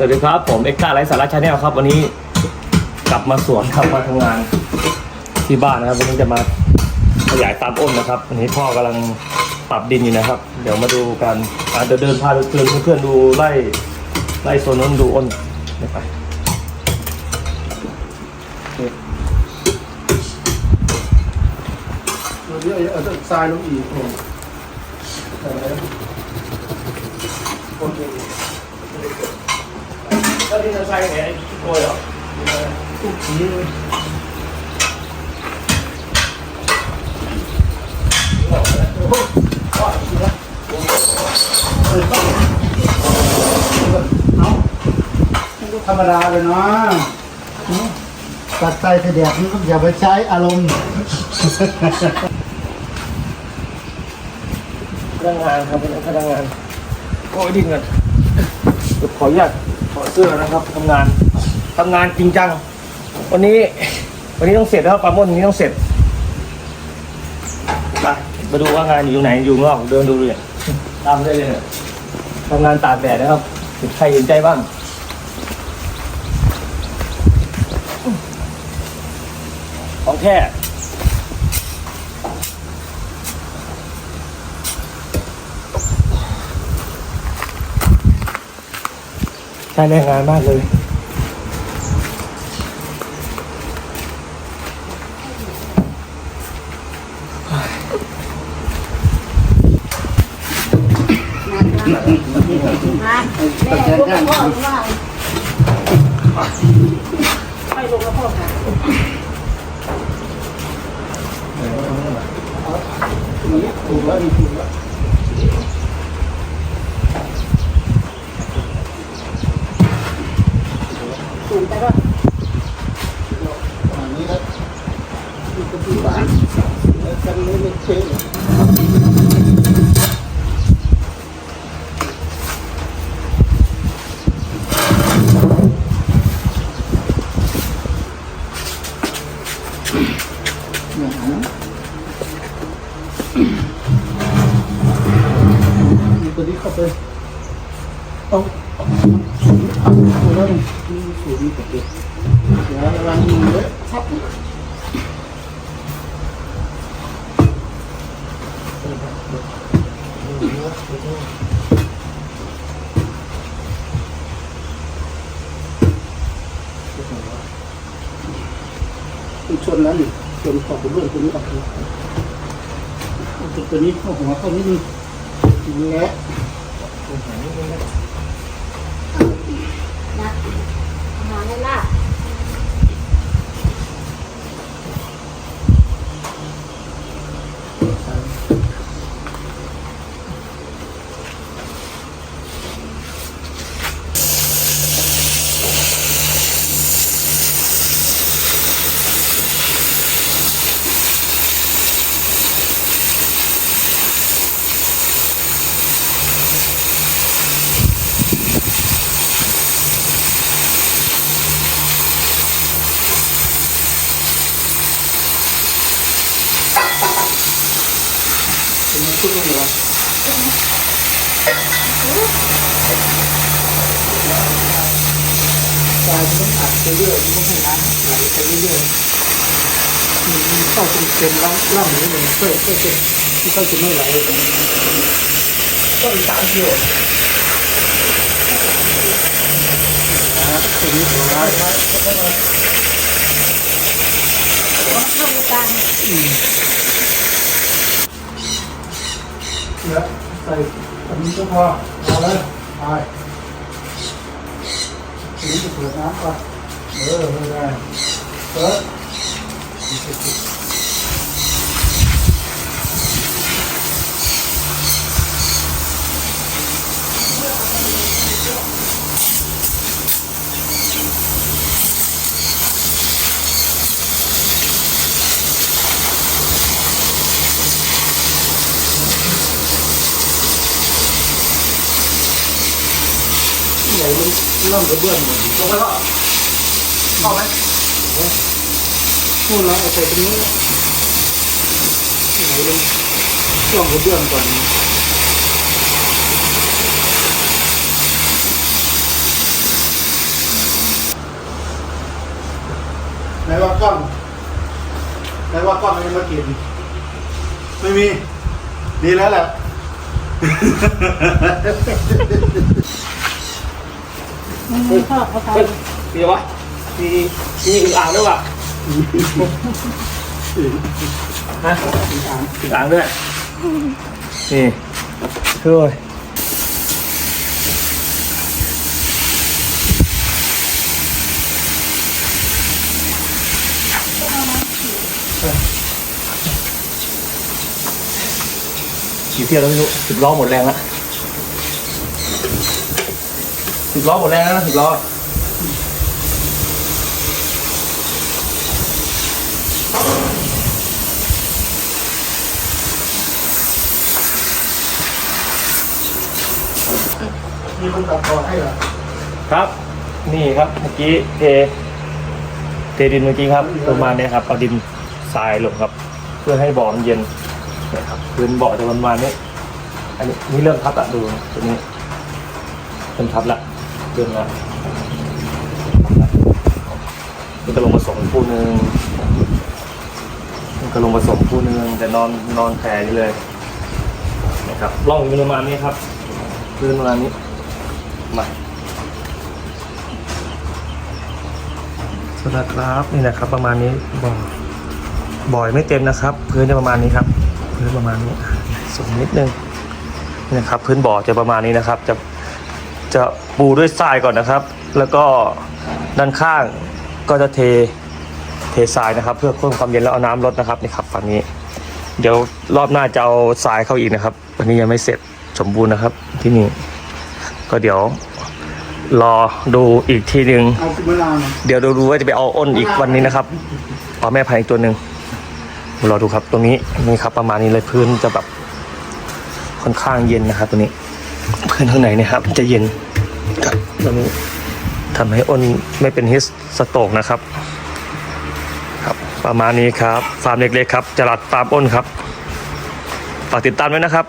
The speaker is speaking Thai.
สวัสดีครับ ผมเอ็กซ์ต้าไลฟ์สาระชาแนลครับ วันนี้กลับมาสวนครับมาทำงานที่บ้านนะครับ วันนี้จะมาขยายตามอ้นนะครับวันนี้พ่อกำลังปรับดินอยู่นะครับ เดี๋ยวมาดูกันอะเดี๋ยวเดินพาเพื่อนเพื่อนดูไล่ไล่โซนนั้นดูอ้นไปเดี๋ยวเอาต้ทรายลงอีกโอเค แล้วที่จะใช้ไงโวยเหรอทุกทีเลยเอาธรรมดาเลยเนาะตัดใจเสด็จนี่ก็อย่าไปใช้อารมณ์พนักงานครับพนักงานโอ้ยดิ้นกันขออนุญาต ขอเสื้อนะครับทำงานทำงานจริงจัง วันนี้ วันนี้ต้องเสร็จแล้วครับปาโมดวันนี้ต้องเสร็จไปมาดูว่างานอยู่ตรงไหนอยู่งนอกเดินดูเลยตามได้เลยเนี่ยทำงานตากแดดนะครับใครเห็นใจบ้างของแท้ ช้แรงงานมากเลยไปลูกกับพ่อค่ะถูกแล้วถูกแล้ว สูงไปก็ อันนี้แล้วนี่ก็ที่บ้านแล้วกันไม่ไม่เชื่อมี ตัวนี้เข้าไปต้องเอาตัวนั้นนี่สูงนี่กับเด็กเดี๋ยวระวังมือเลยครับ ชนแล้วนี่ชนขอบเบื้องตัวนี้ออกตัวนี้เข้าหัวเข้านิดนึงแงะนะอาหารในลาบ เป็นชุดนี้วะ ตายมันอัดไปเรื่อยมันให้น้ำไหลไปเรื่อยๆมันเข้าเป็นเต็มล่ำล่ำนี่เลยเพื่อเพื่อจะที่เขาจะไม่ไหลก็อีกสามกิโลนะตัวนี้ตัวร้ายเข้าในกลางแล้วใส่อันนี้ก็พอเอาเลยไป ทีนี้จะเปิดน้ำก่อนเออไม่ได้เปิด ล่มล่มกระเบื้องลงไปก็เข้าไหมนู่นแล้วเอาใส่ตรงนี้ไหนลงช่วงกระเบื้องก่อนไหนว่ากล้องไหนว่ากล้องไม่มากิน ไม่มี ดีแล้วแหละ มันมีชอบเขาไปเฮ้ยมีวะมีมีอึ่งอ่างด้วยวะฮะอึ่งอ่างด้วย นี่ช่วยขี่เที่ยวแล้วไม่รู้สิบล้อหมดแรงและ สิบล้อหมดแรงแล้วนะสิบล้อมีคนตัดต่อให้เหรอครับ นี่ครับเมื่อกี้เทเทดินเมื่อกี้ครับประมาณเนี้ยครับเอาดินทรายลงครับ เพื่อให้บ่อมันเย็นนะครับพื้นบ่อจะประมาณนี้ อันนี้นี่เริ่มทับละดูตัวนี้เริ่มทับละ เริ่มละมันจะลงผสมคู่หนึ่งมันก็ลงผสมคู่หนึ่งแต่นอนนอนแผ่นี่เลยนะครับร่องอยู่ประมาณนี้ครับพื้นประมาณนี้มาสวัสดีครับนี่นะครับประมาณนี้บ่อบ่อยไม่เต็มนะครับ พื้นจะประมาณนี้ครับ พื้นประมาณนี้สูงนิดนึงนี่นะครับ พื้นบ่อจะประมาณนี้นะครับ จะ จะปูด้วยทรายก่อนนะครับ แล้วก็ด้านข้างก็จะเทเททรายนะครับ เพื่อเพิ่มความเย็นแล้วเอาน้ำลดนะครับนี่ครับฝั่งนี้ เดี๋ยวรอบหน้าจะเอาทรายเข้าอีกนะครับวันนี้ยังไม่เสร็จสมบูรณ์นะครับที่นี่ ก็เดี๋ยวรอดูอีกทีหนึ่งเอามะนาวหน่อยเดี๋ยวดูดูว่าจะไปเอาอ้นอีกวันนี้นะครับเอาแม่พันธุ์อีกตัวหนึ่งรอดูครับตรงนี้นี่ครับประมาณนี้เลยพื้นจะแบบค่อนข้างเย็นนะครับตัวนี้ พื้นข้างในเนี่ยครับ จะเย็นครับตัวนี้ทำให้อ้นไม่เป็นฮิสสโตกนะครับ ครับ ประมาณนี้ครับ ฟาร์มเล็กๆครับจรัดฟาร์มอ้นครับฝากติดตามด้วยนะครับ